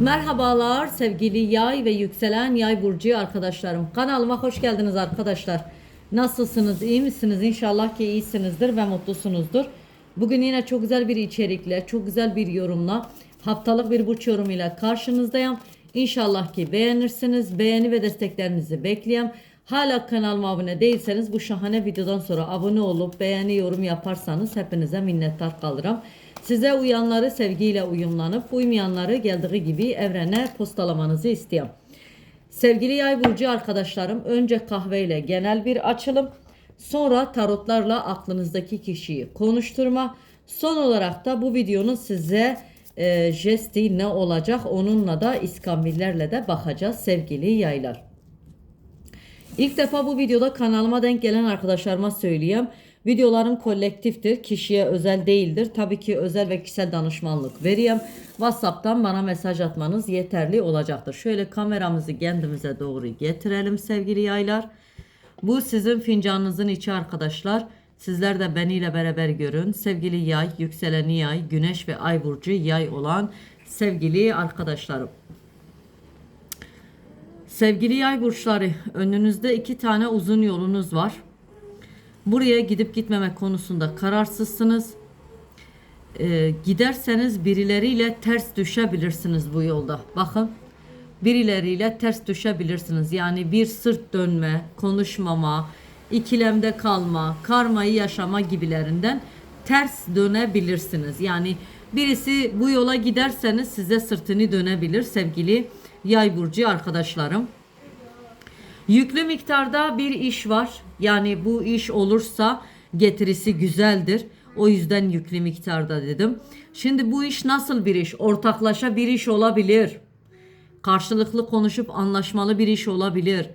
Merhabalar sevgili yay ve yükselen yay burcu arkadaşlarım. Kanalıma hoş geldiniz arkadaşlar. Nasılsınız? iyi misiniz? İnşallah ki iyisinizdir ve mutlusunuzdur. Bugün yine çok güzel bir içerikle, çok güzel bir yorumla, haftalık bir burç yorumuyla karşınızdayım. İnşallah ki beğenirsiniz. Beğeni ve desteklerinizi bekliyorum. Hala kanalıma abone değilseniz bu şahane videodan sonra abone olup beğeni yorum yaparsanız hepinize minnettar kalırım. Size uyanları sevgiyle uyumlanıp uymayanları geldiği gibi evrene postalamanızı istiyorum. Sevgili yay burcu arkadaşlarım önce kahveyle genel bir açılım sonra tarotlarla aklınızdaki kişiyi konuşturma son olarak da bu videonun size e, jesti ne olacak onunla da iskambillerle de bakacağız sevgili yaylar. İlk defa bu videoda kanalıma denk gelen arkadaşlarıma söyleyeyim. Videolarım kolektiftir, kişiye özel değildir. Tabii ki özel ve kişisel danışmanlık vereyim. WhatsApp'tan bana mesaj atmanız yeterli olacaktır. Şöyle kameramızı kendimize doğru getirelim sevgili yaylar. Bu sizin fincanınızın içi arkadaşlar. Sizler de beniyle beraber görün. Sevgili yay, yükseleni yay, güneş ve ay burcu yay olan sevgili arkadaşlarım. Sevgili yay burçları, önünüzde iki tane uzun yolunuz var. Buraya gidip gitmemek konusunda kararsızsınız. Ee, giderseniz birileriyle ters düşebilirsiniz bu yolda. Bakın birileriyle ters düşebilirsiniz. Yani bir sırt dönme, konuşmama, ikilemde kalma, karmayı yaşama gibilerinden ters dönebilirsiniz. Yani birisi bu yola giderseniz size sırtını dönebilir sevgili yay burcu arkadaşlarım. Yüklü miktarda bir iş var. Yani bu iş olursa getirisi güzeldir. O yüzden yüklü miktarda dedim. Şimdi bu iş nasıl bir iş? Ortaklaşa bir iş olabilir. Karşılıklı konuşup anlaşmalı bir iş olabilir.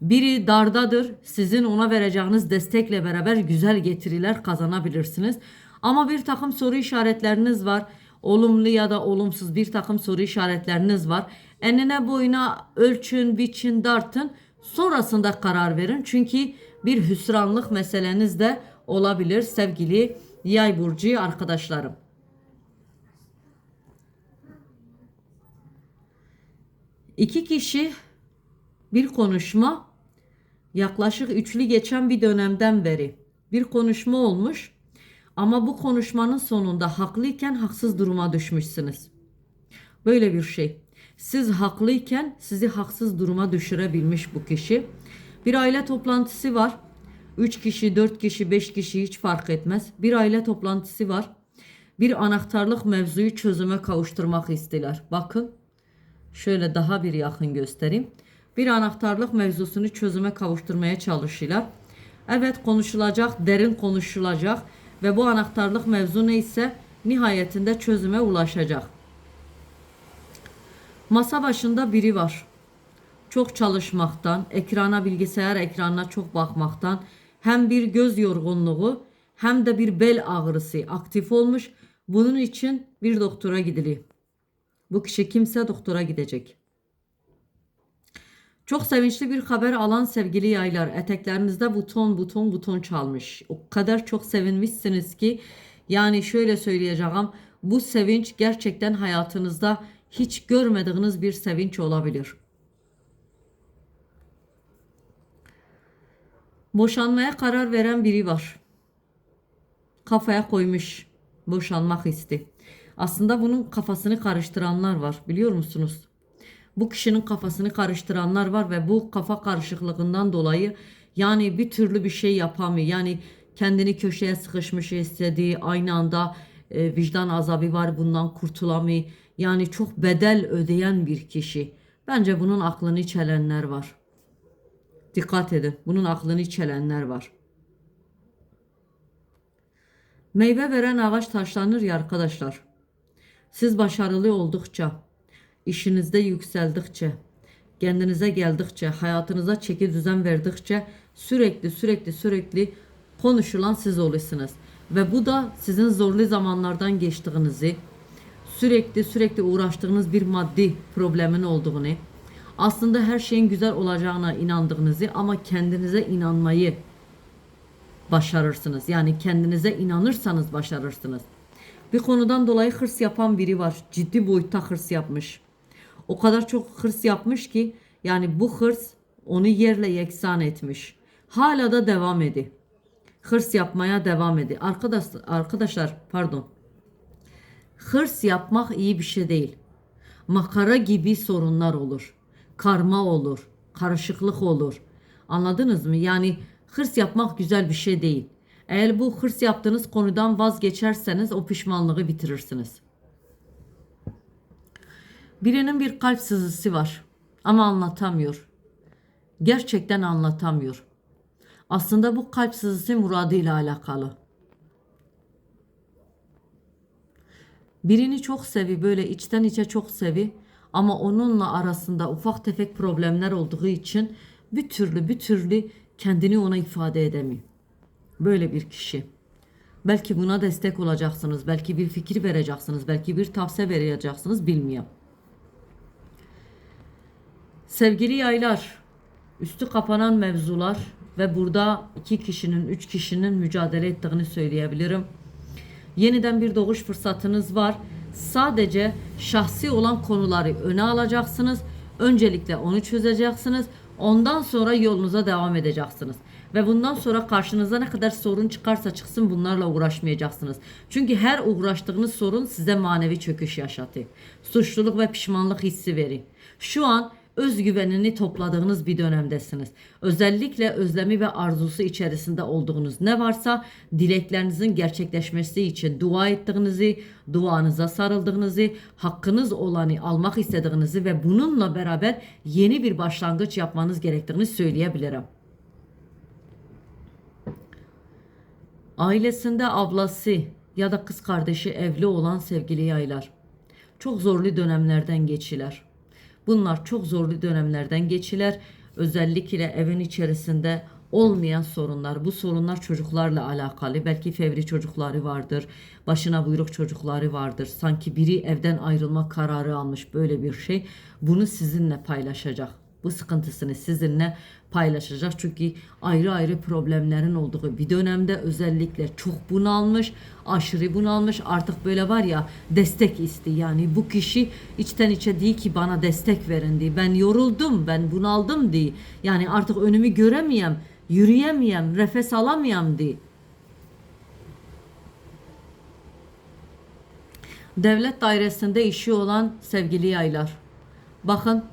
Biri dardadır. Sizin ona vereceğiniz destekle beraber güzel getiriler kazanabilirsiniz. Ama bir takım soru işaretleriniz var. Olumlu ya da olumsuz bir takım soru işaretleriniz var. Enine boyuna ölçün, biçin, dartın. Sonrasında karar verin. Çünkü bir hüsranlık meseleniz de olabilir sevgili yay burcu arkadaşlarım. İki kişi bir konuşma yaklaşık üçlü geçen bir dönemden beri bir konuşma olmuş ama bu konuşmanın sonunda haklıyken haksız duruma düşmüşsünüz. Böyle bir şey. Siz haklıyken sizi haksız duruma düşürebilmiş bu kişi. Bir aile toplantısı var. 3 kişi, 4 kişi, 5 kişi hiç fark etmez. Bir aile toplantısı var. Bir anahtarlık mevzuyu çözüme kavuşturmak istiyorlar. Bakın şöyle daha bir yakın göstereyim. Bir anahtarlık mevzusunu çözüme kavuşturmaya çalışıyorlar. Evet konuşulacak, derin konuşulacak ve bu anahtarlık mevzu neyse nihayetinde çözüme ulaşacak. Masa başında biri var. Çok çalışmaktan, ekrana bilgisayar ekranına çok bakmaktan hem bir göz yorgunluğu hem de bir bel ağrısı aktif olmuş. Bunun için bir doktora gidiliyor. Bu kişi kimse doktora gidecek. Çok sevinçli bir haber alan sevgili yaylar. Eteklerinizde buton buton buton çalmış. O kadar çok sevinmişsiniz ki yani şöyle söyleyeceğim. Bu sevinç gerçekten hayatınızda hiç görmediğiniz bir sevinç olabilir. Boşanmaya karar veren biri var. Kafaya koymuş boşanmak isti. Aslında bunun kafasını karıştıranlar var biliyor musunuz? Bu kişinin kafasını karıştıranlar var ve bu kafa karışıklığından dolayı yani bir türlü bir şey yapamıyor. Yani kendini köşeye sıkışmış istediği aynı anda e, vicdan azabı var bundan kurtulamıyor. Yani çok bedel ödeyen bir kişi. Bence bunun aklını çelenler var. Dikkat edin. Bunun aklını çelenler var. Meyve veren ağaç taşlanır ya arkadaşlar. Siz başarılı oldukça, işinizde yükseldikçe, kendinize geldikçe, hayatınıza çeki düzen verdikçe sürekli sürekli sürekli konuşulan siz olursunuz. Ve bu da sizin zorlu zamanlardan geçtiğinizi, sürekli sürekli uğraştığınız bir maddi problemin olduğunu, aslında her şeyin güzel olacağına inandığınızı ama kendinize inanmayı başarırsınız. Yani kendinize inanırsanız başarırsınız. Bir konudan dolayı hırs yapan biri var. Ciddi boyutta hırs yapmış. O kadar çok hırs yapmış ki yani bu hırs onu yerle yeksan etmiş. Hala da devam edi. Hırs yapmaya devam edi. Arkadaş, arkadaşlar pardon. Hırs yapmak iyi bir şey değil. Makara gibi sorunlar olur. Karma olur. Karışıklık olur. Anladınız mı? Yani hırs yapmak güzel bir şey değil. Eğer bu hırs yaptığınız konudan vazgeçerseniz o pişmanlığı bitirirsiniz. Birinin bir kalp sızısı var ama anlatamıyor. Gerçekten anlatamıyor. Aslında bu kalp sızısı muradıyla alakalı. Birini çok sevi böyle içten içe çok sevi ama onunla arasında ufak tefek problemler olduğu için bir türlü bir türlü kendini ona ifade edemiyor. Böyle bir kişi. Belki buna destek olacaksınız, belki bir fikir vereceksiniz, belki bir tavsiye vereceksiniz bilmiyorum. Sevgili yaylar, üstü kapanan mevzular ve burada iki kişinin, üç kişinin mücadele ettiğini söyleyebilirim. Yeniden bir doğuş fırsatınız var. Sadece şahsi olan konuları öne alacaksınız. Öncelikle onu çözeceksiniz. Ondan sonra yolunuza devam edeceksiniz. Ve bundan sonra karşınıza ne kadar sorun çıkarsa çıksın bunlarla uğraşmayacaksınız. Çünkü her uğraştığınız sorun size manevi çöküş yaşatır. Suçluluk ve pişmanlık hissi verir. Şu an özgüvenini topladığınız bir dönemdesiniz. Özellikle özlemi ve arzusu içerisinde olduğunuz ne varsa dileklerinizin gerçekleşmesi için dua ettiğinizi, duanıza sarıldığınızı, hakkınız olanı almak istediğinizi ve bununla beraber yeni bir başlangıç yapmanız gerektiğini söyleyebilirim. Ailesinde ablası ya da kız kardeşi evli olan sevgili yaylar. Çok zorlu dönemlerden geçiler. Bunlar çok zorlu dönemlerden geçiler. Özellikle evin içerisinde olmayan sorunlar. Bu sorunlar çocuklarla alakalı. Belki fevri çocukları vardır. Başına buyruk çocukları vardır. Sanki biri evden ayrılma kararı almış böyle bir şey. Bunu sizinle paylaşacak. Bu sıkıntısını sizinle paylaşacak. Çünkü ayrı ayrı problemlerin olduğu bir dönemde özellikle çok bunalmış, aşırı bunalmış. Artık böyle var ya destek isti. Yani bu kişi içten içe değil ki bana destek verin diye. Ben yoruldum, ben bunaldım diye. Yani artık önümü göremeyem, yürüyemeyem, nefes alamayam diye. Devlet dairesinde işi olan sevgili yaylar. Bakın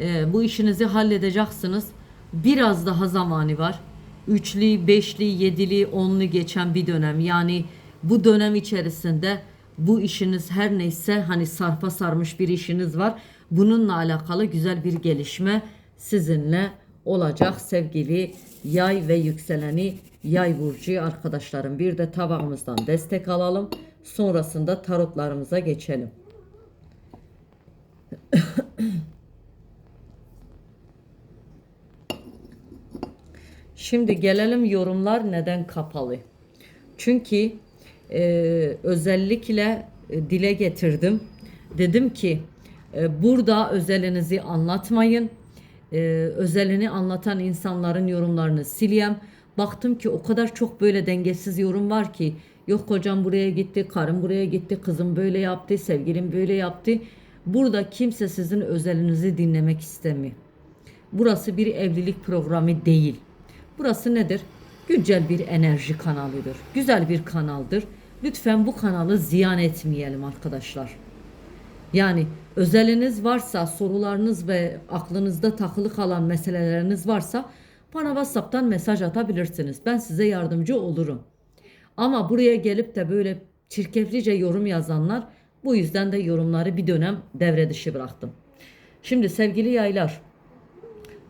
e, bu işinizi halledeceksiniz. Biraz daha zamanı var. Üçlü, beşli, yedili, onlu geçen bir dönem. Yani bu dönem içerisinde bu işiniz her neyse hani sarpa sarmış bir işiniz var. Bununla alakalı güzel bir gelişme sizinle olacak sevgili yay ve yükseleni yay burcu arkadaşlarım. Bir de tabağımızdan destek alalım. Sonrasında tarotlarımıza geçelim. Şimdi gelelim yorumlar neden kapalı? Çünkü e, özellikle e, dile getirdim. Dedim ki e, burada özelinizi anlatmayın. E, özelini anlatan insanların yorumlarını sileyim. Baktım ki o kadar çok böyle dengesiz yorum var ki yok kocam buraya gitti, karım buraya gitti, kızım böyle yaptı, sevgilim böyle yaptı. Burada kimse sizin özelinizi dinlemek istemiyor. Burası bir evlilik programı değil. Burası nedir? Güncel bir enerji kanalıdır. Güzel bir kanaldır. Lütfen bu kanalı ziyan etmeyelim arkadaşlar. Yani özeliniz varsa, sorularınız ve aklınızda takılı kalan meseleleriniz varsa bana WhatsApp'tan mesaj atabilirsiniz. Ben size yardımcı olurum. Ama buraya gelip de böyle çirkeflice yorum yazanlar bu yüzden de yorumları bir dönem devre dışı bıraktım. Şimdi sevgili yaylar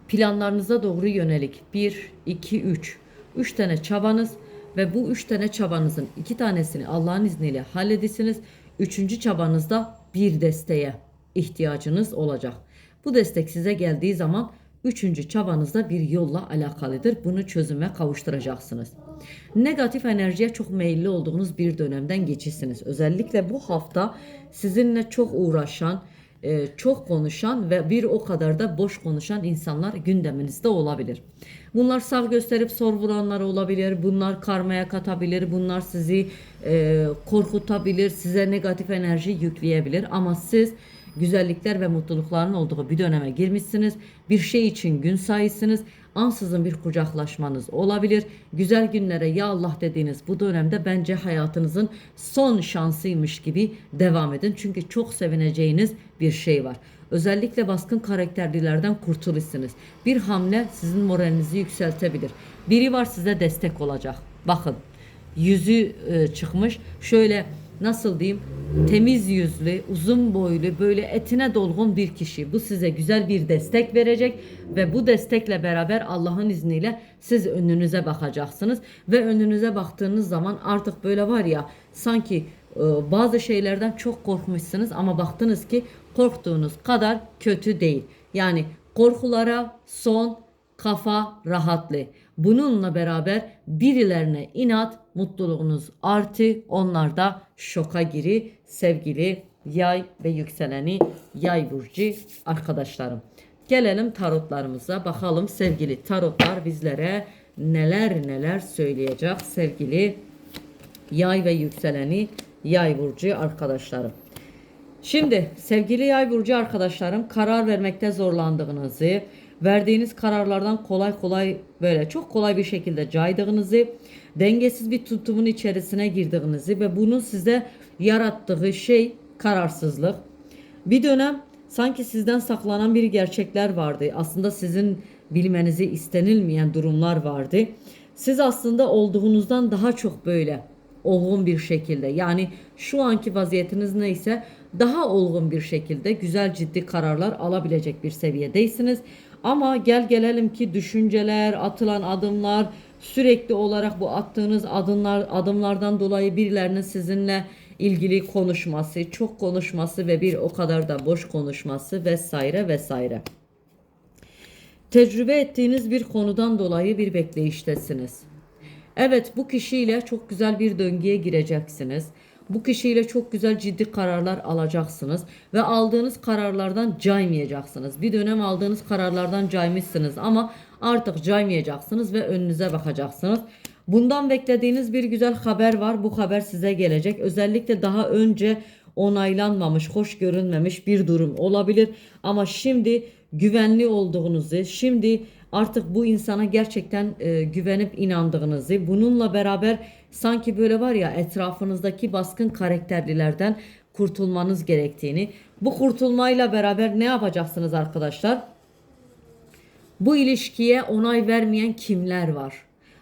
planlarınıza doğru yönelik 1, 2, 3. 3 tane çabanız ve bu 3 tane çabanızın 2 tanesini Allah'ın izniyle halledesiniz. Üçüncü çabanızda bir desteğe ihtiyacınız olacak. Bu destek size geldiği zaman üçüncü çabanızda bir yolla alakalıdır. Bunu çözüme kavuşturacaksınız. Negatif enerjiye çok meyilli olduğunuz bir dönemden geçişsiniz. Özellikle bu hafta sizinle çok uğraşan, e, çok konuşan ve bir o kadar da boş konuşan insanlar gündeminizde olabilir. Bunlar sağ gösterip sorgulanlar olabilir, bunlar karmaya katabilir, bunlar sizi e, korkutabilir, size negatif enerji yükleyebilir ama siz güzellikler ve mutlulukların olduğu bir döneme girmişsiniz. Bir şey için gün sayısınız. Ansızın bir kucaklaşmanız olabilir. Güzel günlere ya Allah dediğiniz bu dönemde bence hayatınızın son şansıymış gibi devam edin. Çünkü çok sevineceğiniz bir şey var. Özellikle baskın karakterlilerden kurtulursunuz. Bir hamle sizin moralinizi yükseltebilir. Biri var size destek olacak. Bakın yüzü e, çıkmış. Şöyle nasıl diyeyim temiz yüzlü, uzun boylu, böyle etine dolgun bir kişi. Bu size güzel bir destek verecek ve bu destekle beraber Allah'ın izniyle siz önünüze bakacaksınız ve önünüze baktığınız zaman artık böyle var ya sanki e, bazı şeylerden çok korkmuşsunuz ama baktınız ki korktuğunuz kadar kötü değil. Yani korkulara son kafa rahatlı. Bununla beraber birilerine inat, mutluluğunuz artı, onlar da şoka giri sevgili yay ve yükseleni yay burcu arkadaşlarım. Gelelim tarotlarımıza bakalım sevgili tarotlar bizlere neler neler söyleyecek sevgili yay ve yükseleni yay burcu arkadaşlarım. Şimdi sevgili yay burcu arkadaşlarım karar vermekte zorlandığınızı, verdiğiniz kararlardan kolay kolay böyle çok kolay bir şekilde caydığınızı, dengesiz bir tutumun içerisine girdiğinizi ve bunun size yarattığı şey kararsızlık. Bir dönem sanki sizden saklanan bir gerçekler vardı. Aslında sizin bilmenizi istenilmeyen durumlar vardı. Siz aslında olduğunuzdan daha çok böyle olgun bir şekilde yani şu anki vaziyetiniz neyse daha olgun bir şekilde güzel ciddi kararlar alabilecek bir seviyedeysiniz. Ama gel gelelim ki düşünceler, atılan adımlar, sürekli olarak bu attığınız adımlar adımlardan dolayı birilerinin sizinle ilgili konuşması, çok konuşması ve bir o kadar da boş konuşması vesaire vesaire. Tecrübe ettiğiniz bir konudan dolayı bir bekleyiştesiniz. Evet bu kişiyle çok güzel bir döngüye gireceksiniz. Bu kişiyle çok güzel ciddi kararlar alacaksınız ve aldığınız kararlardan caymayacaksınız. Bir dönem aldığınız kararlardan caymışsınız ama artık caymayacaksınız ve önünüze bakacaksınız. Bundan beklediğiniz bir güzel haber var. Bu haber size gelecek. Özellikle daha önce onaylanmamış, hoş görünmemiş bir durum olabilir. Ama şimdi güvenli olduğunuzu, şimdi artık bu insana gerçekten e, güvenip inandığınızı, bununla beraber sanki böyle var ya etrafınızdaki baskın karakterlilerden kurtulmanız gerektiğini, bu kurtulmayla beraber ne yapacaksınız arkadaşlar? Bu ilişkiye onay vermeyen kimler var?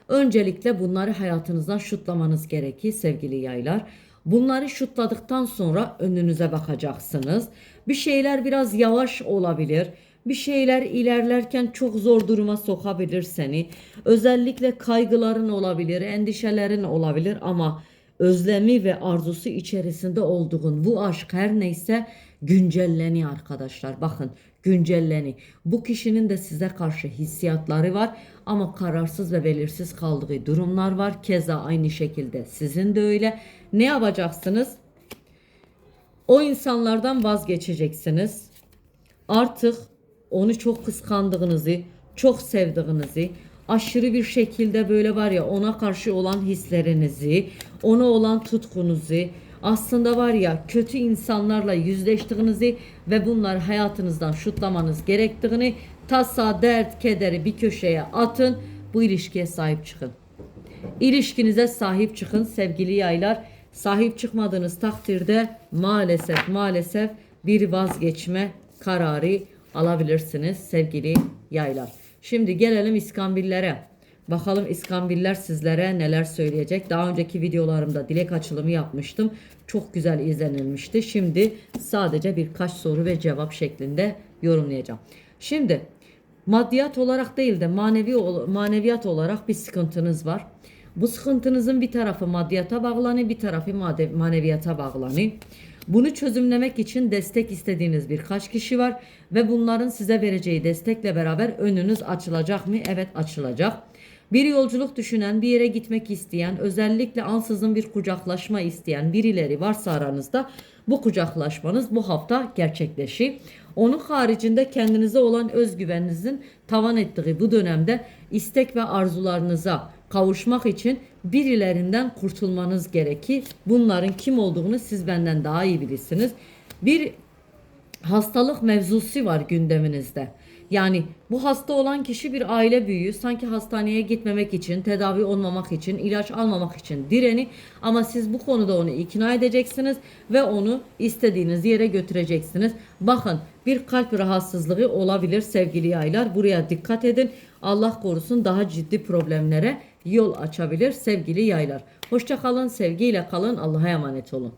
Öncelikle bunları hayatınızdan şutlamanız gerekir sevgili yaylar. Bunları şutladıktan sonra önünüze bakacaksınız. Bir şeyler biraz yavaş olabilir. Bir şeyler ilerlerken çok zor duruma sokabilir seni. Özellikle kaygıların olabilir, endişelerin olabilir ama özlemi ve arzusu içerisinde olduğun bu aşk her neyse güncelleni arkadaşlar. Bakın güncelleni. Bu kişinin de size karşı hissiyatları var ama kararsız ve belirsiz kaldığı durumlar var. Keza aynı şekilde sizin de öyle. Ne yapacaksınız? O insanlardan vazgeçeceksiniz. Artık onu çok kıskandığınızı, çok sevdiğinizi, aşırı bir şekilde böyle var ya ona karşı olan hislerinizi, ona olan tutkunuzu, aslında var ya kötü insanlarla yüzleştiğinizi ve bunları hayatınızdan şutlamanız gerektiğini tasa, dert, kederi bir köşeye atın. Bu ilişkiye sahip çıkın. İlişkinize sahip çıkın sevgili yaylar. Sahip çıkmadığınız takdirde maalesef maalesef bir vazgeçme kararı alabilirsiniz sevgili yaylar. Şimdi gelelim iskambillere. Bakalım iskambiller sizlere neler söyleyecek. Daha önceki videolarımda dilek açılımı yapmıştım. Çok güzel izlenilmişti. Şimdi sadece birkaç soru ve cevap şeklinde yorumlayacağım. Şimdi maddiyat olarak değil de manevi maneviyat olarak bir sıkıntınız var. Bu sıkıntınızın bir tarafı maddiyata bağlanıyor, bir tarafı maneviyata bağlanıyor. Bunu çözümlemek için destek istediğiniz birkaç kişi var ve bunların size vereceği destekle beraber önünüz açılacak mı? Evet açılacak. Bir yolculuk düşünen, bir yere gitmek isteyen, özellikle ansızın bir kucaklaşma isteyen birileri varsa aranızda bu kucaklaşmanız bu hafta gerçekleşir. Onun haricinde kendinize olan özgüveninizin tavan ettiği bu dönemde istek ve arzularınıza kavuşmak için birilerinden kurtulmanız gerekir. Bunların kim olduğunu siz benden daha iyi bilirsiniz. Bir hastalık mevzusu var gündeminizde. Yani bu hasta olan kişi bir aile büyüğü sanki hastaneye gitmemek için, tedavi olmamak için, ilaç almamak için direni ama siz bu konuda onu ikna edeceksiniz ve onu istediğiniz yere götüreceksiniz. Bakın bir kalp rahatsızlığı olabilir sevgili yaylar. Buraya dikkat edin. Allah korusun daha ciddi problemlere yol açabilir sevgili yaylar. Hoşça kalın, sevgiyle kalın. Allah'a emanet olun.